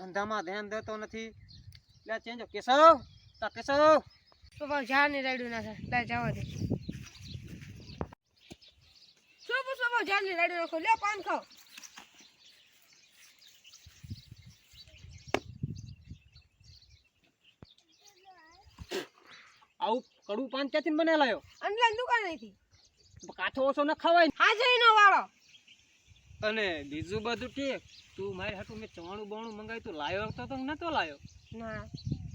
ધંધામાં ધ્યાન દેતો નથી. લે ચેન્જો કેશવ તા કેશવ તો ભાવ જા ને રાડ્યું ના થાય. લે જવા દે. શું પૂછો ભાવ ઝાડની રાડ્યું નાખો લે પાન ખાઓ. આવું કડું પાન ક્યાંથી બને લાયો ઓનલાઈન દુકાન હતી કાઠો ઓછો ન ખવાય હાજરી નો વાળો. અને બીજું બધું ઠીક તું મારી હાટું મેં ચવાણું બવાણું મંગાવ્યું તું લાવ્યો તો તો નતો લાવ્યો ના.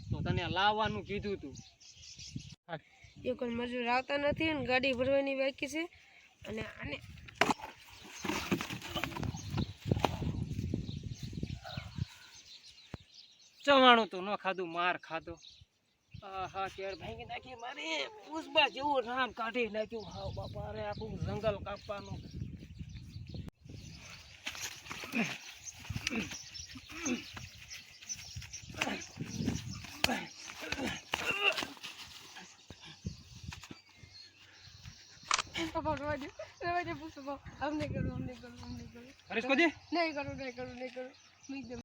તો તને લાવવાનું કીધું તું. એ કોઈ મજૂર આવતા નથી અને ગાડી ભરવાની બાકી છે. અને આને ચવાણું તો ન ખાધું માર ખાધો. આહા કેર ભાંગી નાખી મારે. પૂછબા જેવું રામ કાઢી નાખ્યું. હાવ બાપા રે આખું જંગલ કાપવાનું. પાપા રવા દે. રવા દે પૂછો અમને કરો અમને કરો અમને કરો. હરીશ કોજી નહીં કરું નહીં કરું નહીં કરું.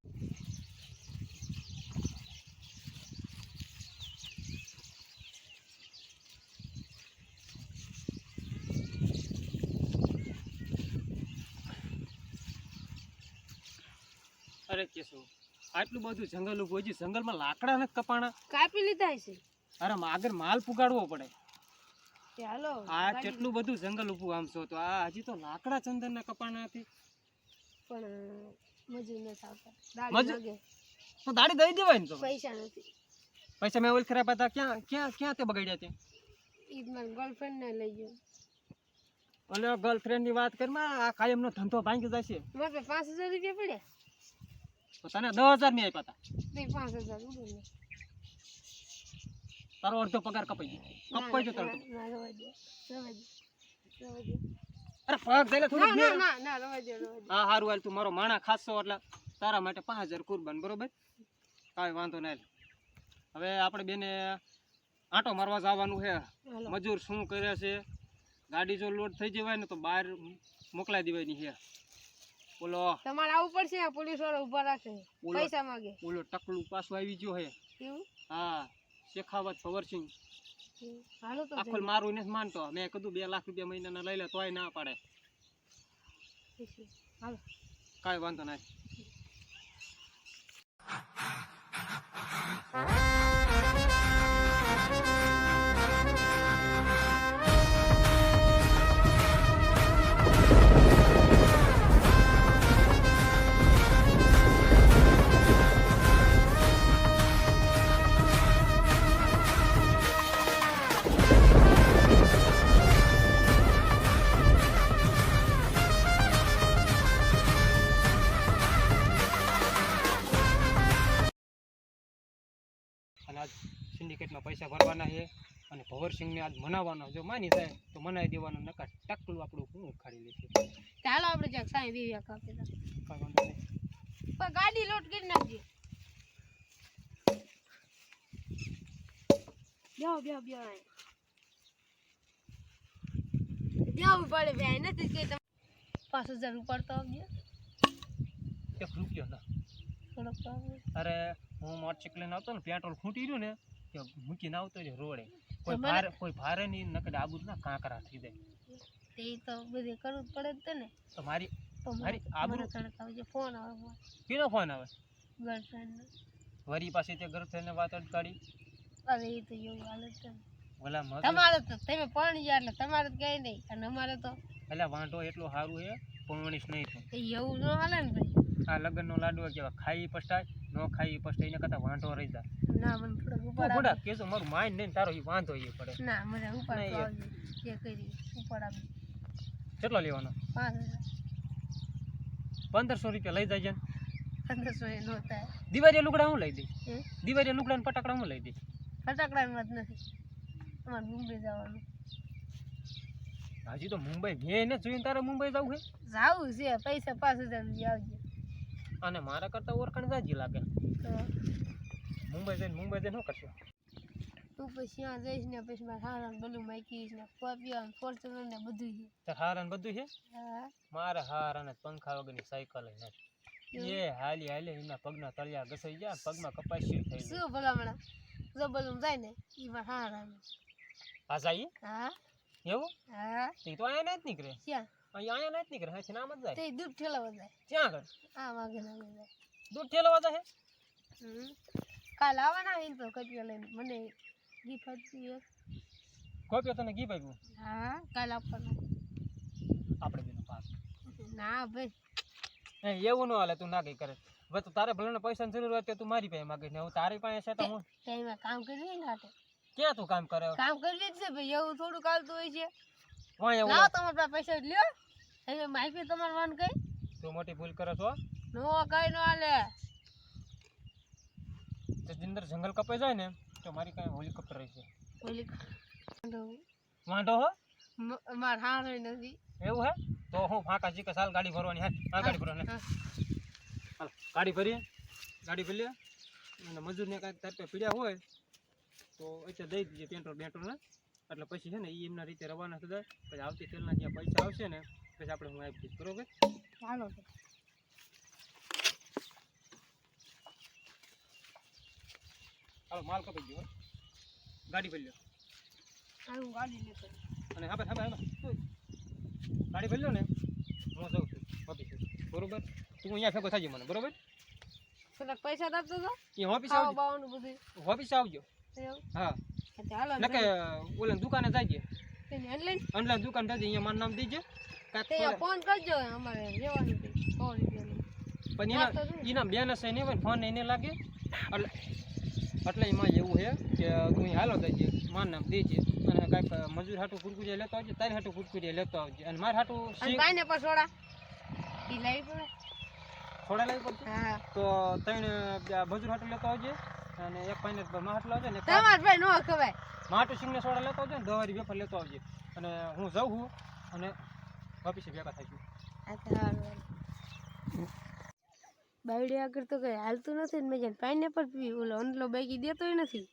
અરે કેશવ આટલું બધું જંગલ ઉભું હજી જંગલમાં લાકડા ને કપાણા. કાપી લીધા છે. અરે આગળ માલ પુગાડવો પડે. ચાલો આ કેટલું બધું જંગલ ઉભું આમ છો તો આ હજી તો લાકડા ચંદન ના કપાણા નથી. પણ મજૂર નથી આવતા. મજૂર- તો દાડી દઈ દેવાય ને તો. પૈસા નથી. પૈસા મેં ઓલ ખરાબ હતા ક્યાં ક્યાં ક્યાં તે બગાડ્યા તે? ગર્લફ્રેન્ડ ને લઈ ગયો. ઓલે ગર્લફ્રેન્ડની વાત કરી આ કાયમ નો ધંધો ભાંગી જશે. મારે પાંચ હજાર રૂપિયા પડ્યા. તને દસ હજારની આપ્યા હતા પાંચ હજાર તારો અડધો પગાર કપાઈ ગયો. કપાઈ ગયો તારો તો. ના રવા દે રવા દે રવા દે. અરે પગ દઈને થોડું ના ના ના રવા દે હા હારું હાલ તું મારો માણા ખાસો એટલે તારા માટે પાંચ હજાર કુરબાન બરોબર? કાંઈ વાંધો નહીં હવે આપણે બેને આંટો મારવા જવાનું છે. મજૂર શું કરે છે? ગાડી જો લોડ થઈ જવાય ને તો બહાર મોકલાઈ દેવાની છે. ઓલો તમારે આવું પડશે પોલીસવાળા ઊભા રાખે. પૈસા માંગે. બોલો ટકલું પાછું આવી ગયો હે. એવું? હા શેખાવત ભવરસિંહ હાલો તો આખો મારું નથી માનતો. મેં કીધું બે લાખ રૂપિયા મહિનાના લઈ લે તોય ના પાડે. હાલો. કાંઈ વાંધો નહીં. આજ સિન્ડિકેટમાં પૈસા ભરવાના છે અને ભવરસિંહને આજ મનાવવાનો જો માની જાય તો મનાવી દેવાનો નકા ટકલું આપણું હું ઉખાડી લેશે ચાલો આપણે જ્યાંક સાંઈ વિવેક આપી પણ ગાડી લોટ કરી નાખજે. બ્યો બ્યો બ્યો અહીં. પડે બે નથી કે તમે પાંચ હજાર ઉપાડતો આવજો. એક રૂપિયો ના. થોડોક અરે હું મોટરસાઇકલ લઈને આવતો ને પેટ્રોલ ખૂટી રહ્યું ને કે મૂકીને આવતો રહ્યો રોડે. કોઈ ભારે કોઈ ભારે નહીં નકર આબુ ના કાંકરા થઈ જાય. તે તો બધે કરવું પડે જ ને તો મારી મારી આબરૂ- ફોન આવે કેનો ફોન આવે? ગર્લફ્રેન્ડ વરી પાસે તે ગર્લફ્રેન્ડને વાત અટકાડી અરે એ તો એવું હાલત છે ને. તમારે તો તમે પાણી ગયા એટલે તમારે તો કઈ નહીં અને અમારે તો એટલે વાંઢો એટલો સારું છે પરણીશ નહીં તો. એવું ન હાલે ને ભાઈ. આ લગ્નનો લાડવો કેવા ખાઈ પસ્તાય? ન ખાઈ પછી એના કરતા વાંઢો રહી જાય ના મને થોડો ઉપાડ બુડા કેસો મારું માઇન્ડ નહીં તારો ઈ વાંધો એ પડે. ના મને ઉપાડ જે કરી ઉપાડ આપી કેટલો લેવાનો? પાંચ હજાર. પંદરસો રૂપિયા લઈ જાય પંદરસો એ નો થાય. દિવાળી લુગડા હું લઈ દઈ દિવાળી લુગડા ને ફટાકડા હું લઈ દઈ ફટાકડા જ નથી. અમારે મુંબઈ જવાનું. હજી તો મુંબઈ મેં ને જોઈને તારે મુંબઈ જવું છે? જવું છે પૈસા પાંચ હજાર આવજો. અને મારા કરતા ઓળખાણ જાજી લાગે. મુંબઈ જઈને મુંબઈ જઈને શું કરશો? તું પછી ત્યાં જઈશ ને પછી મારે હારા બધું માકીશ ને સ્કોર્પિયો ને ફોર્ચ્યુનર ને બધું છે. તાર હારા ને બધું છે? મારે હારા ને પંખા વગરની સાયકલ નથી એ હાલી હાલી એના પગના તળિયા ઘસાઈ ગયા પગમાં કપાસ્યું થઈ શું ભલામણા? જો બધું જાય ને એમાં હા રામે પાછા હા. એવું? હા. તે તો અહીંયા નથી નીકળે. ક્યાં? અહીંયા નથી નીકળે છે નામ જ જાય. તે દૂધ ઠેલાવા જાય. ક્યાં આગળ? આ વાગે ના જાય. દૂધ ઠેલવા જાય. કાલ આવવાના હે તો કટિયા લઈને. મને ગીફ હતી એક. કોપ્યો તને ગીફ આપ્યું? હા કાલ આપવાનું. આપણે બેનો પાસ. ના ભાઈ. એવું ન હાલે તું ના કઈ કરે. હવે તો તારે ભલે પૈસાની જરૂર હોય તો તું મારી પાસે માગે. ને હું તારી પાસે છે તો હું કામ કરી ને ક્યાં તું કામ કરે? કામ કરી જ છે ભાઈ. એવું થોડું ચાલતું હોય છે. વાંય લાવો તમારા પાસે પૈસા લ્યો. હવે માહિતી તમાર વાન કઈ? તો મોટી ભૂલ કરે છો નો કઈ નો આલે તો જિંદર જંગલ કપે જાય ને તો મારી કાંઈ હેલિકોપ્ટર રહેશે વાંધો હો? માર હાર નથી એવું હે? તો હું ફાંકા જી કે સાલ ગાડી ભરવાની હે? આ ગાડી ભરવાની હા. હાલ ગાડી ભરીએ. ગાડી ભરી અને મજૂરને કાંઈક તાર પીડ્યા હોય તો એટલે દઈ દીજે પેટ્રોલ બેટ્રોલ ને એટલે પછી છે ને એ એમના રીતે રવાના થતા પછી આવતી તેલના જ્યાં પૈસા આવશે ને પછી આપણે હું આપી દઈશ બરોબર ચાલો હાલો માલ કપાઈ ગયો ગાડી ભરી લો. હું ગાડી લેતો અને હા હા હા ગાડી ભરી લો ને. હું જાઉં છું ઓફિસે. બરોબર? તું અહીંયા ભેગો થાય મને બરોબર? પૈસા આપતો તો. એ ઓફિસ આવજો. ઓફિસ આવજો. હા. નકે ઓલા દુકાને જાય ઓનલાઈન ઓનલાઈન દુકાન થાય અહીંયા મારું નામ દીજે. કાંઈક ફોન કરજો અમારે લેવાનું છે સો રૂપિયાનું. પણ એના એના બેન હશે ને ફોન એને લાગે. એટલે એટલે એમાં એવું છે કે તું હાલો દેજે મારું નામ દેજે. અને કાંઈક મજૂર હાટું કુરકુરિયા લેતો આવજે તારી હાટું કુરકુરિયા લેતો આવજે. અને મારે હાટું લાવી પડે. થોડા લાવી પડશે? તો ત્રણ મજૂર હાટું લેતો આવજે. અને એક પાઈને માં હાટું લાવજે ને તમાર ભાઈ નો ખવાય. માટું સિંગને સોડા લેતો આવજો ને દવારી વેફર લેતો આવજે. અને હું જાઉં છું અને ઓફિસે ભેગા થઈશું બાવડી આગળ તો કઈ હાલતું નથી ને મેં પાઇનેપલ પી ઓલો અંદલો બાઈકી દેતોય નથી.